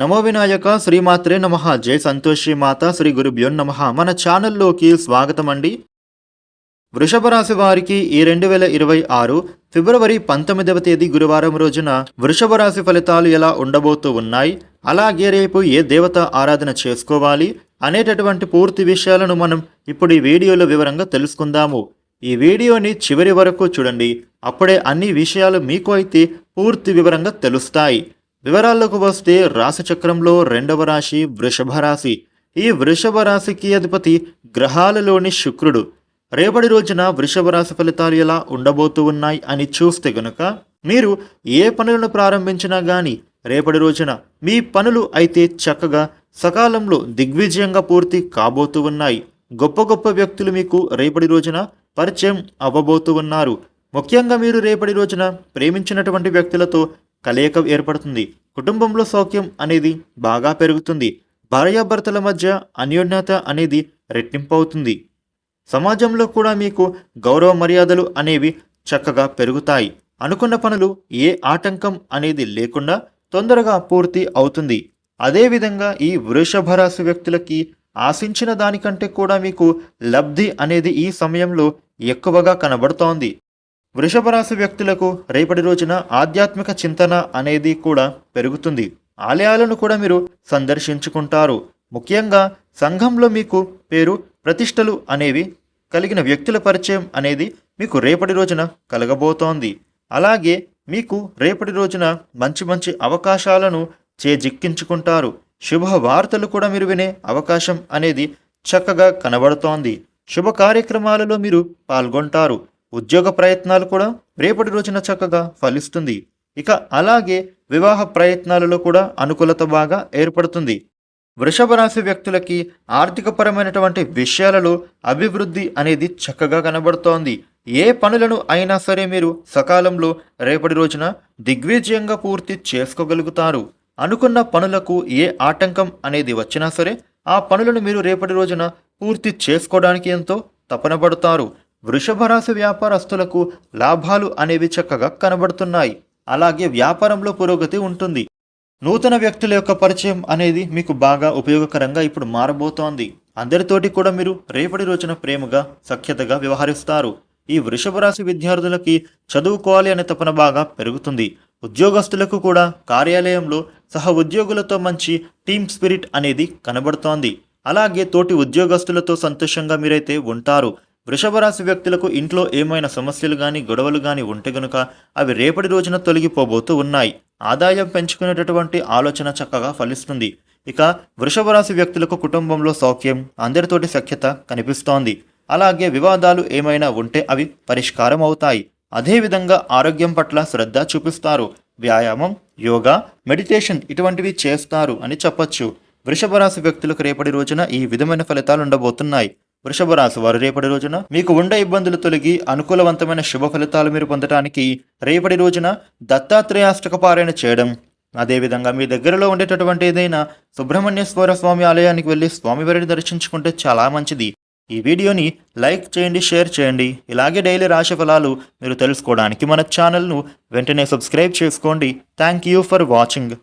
నమో వినాయక శ్రీమాత్రే నమ. జై సంతోషి మాత శ్రీ గురుభ్యో నమ. మన ఛానల్లోకి స్వాగతం అండి వృషభ రాశి వారికి ఈ రెండు వేల ఇరవై ఆరు ఫిబ్రవరి పంతొమ్మిదవ తేదీ గురువారం రోజున వృషభ రాశి ఫలితాలు ఎలా ఉండబోతూ ఉన్నాయి? అలాగే రేపు ఏ దేవత ఆరాధన చేసుకోవాలి? అనేటటువంటి పూర్తి విషయాలను మనం ఇప్పుడు ఈ వీడియోలో వివరంగా తెలుసుకుందాము. ఈ వీడియోని చివరి వరకు చూడండి. అప్పుడే అన్ని విషయాలు మీకు అయితే పూర్తి వివరంగా తెలుస్తాయి. వివరాల్లోకి వస్తే రాశి చక్రంలో రెండవ రాశి వృషభ రాశి. ఈ వృషభ రాశికి అధిపతి గ్రహాలలోని శుక్రుడు. రేపటి రోజున వృషభ రాశి ఫలితాలు ఎలా ఉండబోతూ ఉన్నాయి అని చూస్తే గనుక మీరు ఏ పనులను ప్రారంభించినా కానీ రేపటి రోజున మీ పనులు అయితే చక్కగా సకాలంలో దిగ్విజయంగా పూర్తి కాబోతూ ఉన్నాయి. గొప్ప గొప్ప వ్యక్తులు మీకు రేపటి రోజున పరిచయం అవ్వబోతూ ఉన్నారు. ముఖ్యంగా మీరు రేపటి రోజున ప్రేమించినటువంటి వ్యక్తులతో కలయిక ఏర్పడుతుంది. కుటుంబంలో సౌఖ్యం అనేది బాగా పెరుగుతుంది. భార్యాభర్తల మధ్య అన్యోన్యత అనేది రెట్టింపవుతుంది. సమాజంలో కూడా మీకు గౌరవ మర్యాదలు అనేవి చక్కగా పెరుగుతాయి. అనుకున్న పనులు ఏ ఆటంకం అనేది లేకుండా తొందరగా పూర్తి అవుతుంది. అదేవిధంగా ఈ వృషభ రాశి వ్యక్తులకి ఆశించిన దానికంటే కూడా మీకు లబ్ధి అనేది ఈ సమయంలో ఎక్కువగా కనబడుతోంది. వృషభ రాశి వ్యక్తులకు రేపటి రోజున ఆధ్యాత్మిక చింతన అనేది కూడా పెరుగుతుంది. ఆలయాలను కూడా మీరు సందర్శించుకుంటారు. ముఖ్యంగా సంఘంలో మీకు పేరు ప్రతిష్టలు అనేవి కలిగిన వ్యక్తుల పరిచయం అనేది మీకు రేపటి రోజున కలగబోతోంది. అలాగే మీకు రేపటి రోజున మంచి మంచి అవకాశాలను చేజిక్కించుకుంటారు. శుభ వార్తలు కూడా మీరు వినే అవకాశం అనేది చక్కగా కనబడుతోంది. శుభ కార్యక్రమాలలో మీరు పాల్గొంటారు. ఉద్యోగ ప్రయత్నాలు కూడా రేపటి రోజున చక్కగా ఫలిస్తుంది. ఇక అలాగే వివాహ ప్రయత్నాలలో కూడా అనుకూలత బాగా ఏర్పడుతుంది. వృషభ రాశి వ్యక్తులకి ఆర్థికపరమైనటువంటి విషయాలలో అభివృద్ధి అనేది చక్కగా కనబడుతోంది. ఏ పనులను అయినా సరే మీరు సకాలంలో రేపటి రోజున దిగ్విజయంగా పూర్తి చేసుకోగలుగుతారు. అనుకున్న పనులకు ఏ ఆటంకం అనేది వచ్చినా సరే ఆ పనులను మీరు రేపటి రోజున పూర్తి చేసుకోవడానికి ఎంతో తపనబడతారు వృషభ రాశి వ్యాపారస్తులకు లాభాలు అనేవి చక్కగా కనబడుతున్నాయి. అలాగే వ్యాపారంలో పురోగతి ఉంటుంది. నూతన వ్యక్తుల యొక్క పరిచయం అనేది మీకు బాగా ఉపయోగకరంగా ఇప్పుడు మారబోతోంది. అందరితోటి కూడా మీరు రేపటి రోజున ప్రేమగా సఖ్యతగా వ్యవహరిస్తారు. ఈ వృషభ రాశి విద్యార్థులకి చదువుకోవాలి అనే తపన బాగా పెరుగుతుంది. ఉద్యోగస్తులకు కూడా కార్యాలయంలో సహ ఉద్యోగులతో మంచి టీమ్ స్పిరిట్ అనేది కనబడుతోంది. అలాగే తోటి ఉద్యోగస్తులతో సంతోషంగా మీరైతే ఉంటారు. వృషభ రాశి వ్యక్తులకు ఇంట్లో ఏమైనా సమస్యలు కానీ గొడవలు కానీ ఉంటే గనుక అవి రేపటి రోజున తొలగిపోబోతూ ఉన్నాయి. ఆదాయం పెంచుకునేటటువంటి ఆలోచన చక్కగా ఫలిస్తుంది. ఇక వృషభ రాశి వ్యక్తులకు కుటుంబంలో సౌఖ్యం అందరితోటి సఖ్యత కనిపిస్తోంది. అలాగే వివాదాలు ఏమైనా ఉంటే అవి పరిష్కారం అవుతాయి. అదేవిధంగా ఆరోగ్యం పట్ల శ్రద్ధ చూపిస్తారు. వ్యాయామం యోగా మెడిటేషన్ ఇటువంటివి చేస్తారు అని చెప్పొచ్చు. వృషభ రాశి వ్యక్తులకు రేపటి రోజున ఈ విధమైన ఫలితాలు ఉండబోతున్నాయి. వృషభ రాశి వారు రేపటి రోజున మీకు ఉండే ఇబ్బందులు తొలగి అనుకూలవంతమైన శుభ ఫలితాలు మీరు పొందటానికి రేపటి రోజున దత్తాత్రేయాష్టక పారాయణ చేయడం. అదేవిధంగా మీ దగ్గరలో ఉండేటటువంటి ఏదైనా సుబ్రహ్మణ్యేశ్వర స్వామి ఆలయానికి వెళ్ళి స్వామివారిని దర్శించుకుంటే చాలా మంచిది. ఈ వీడియోని లైక్ చేయండి షేర్ చేయండి. ఇలాగే డైలీ రాశి ఫలాలు మీరు తెలుసుకోవడానికి మన ఛానల్ను వెంటనే సబ్స్క్రైబ్ చేసుకోండి. Thank you for watching.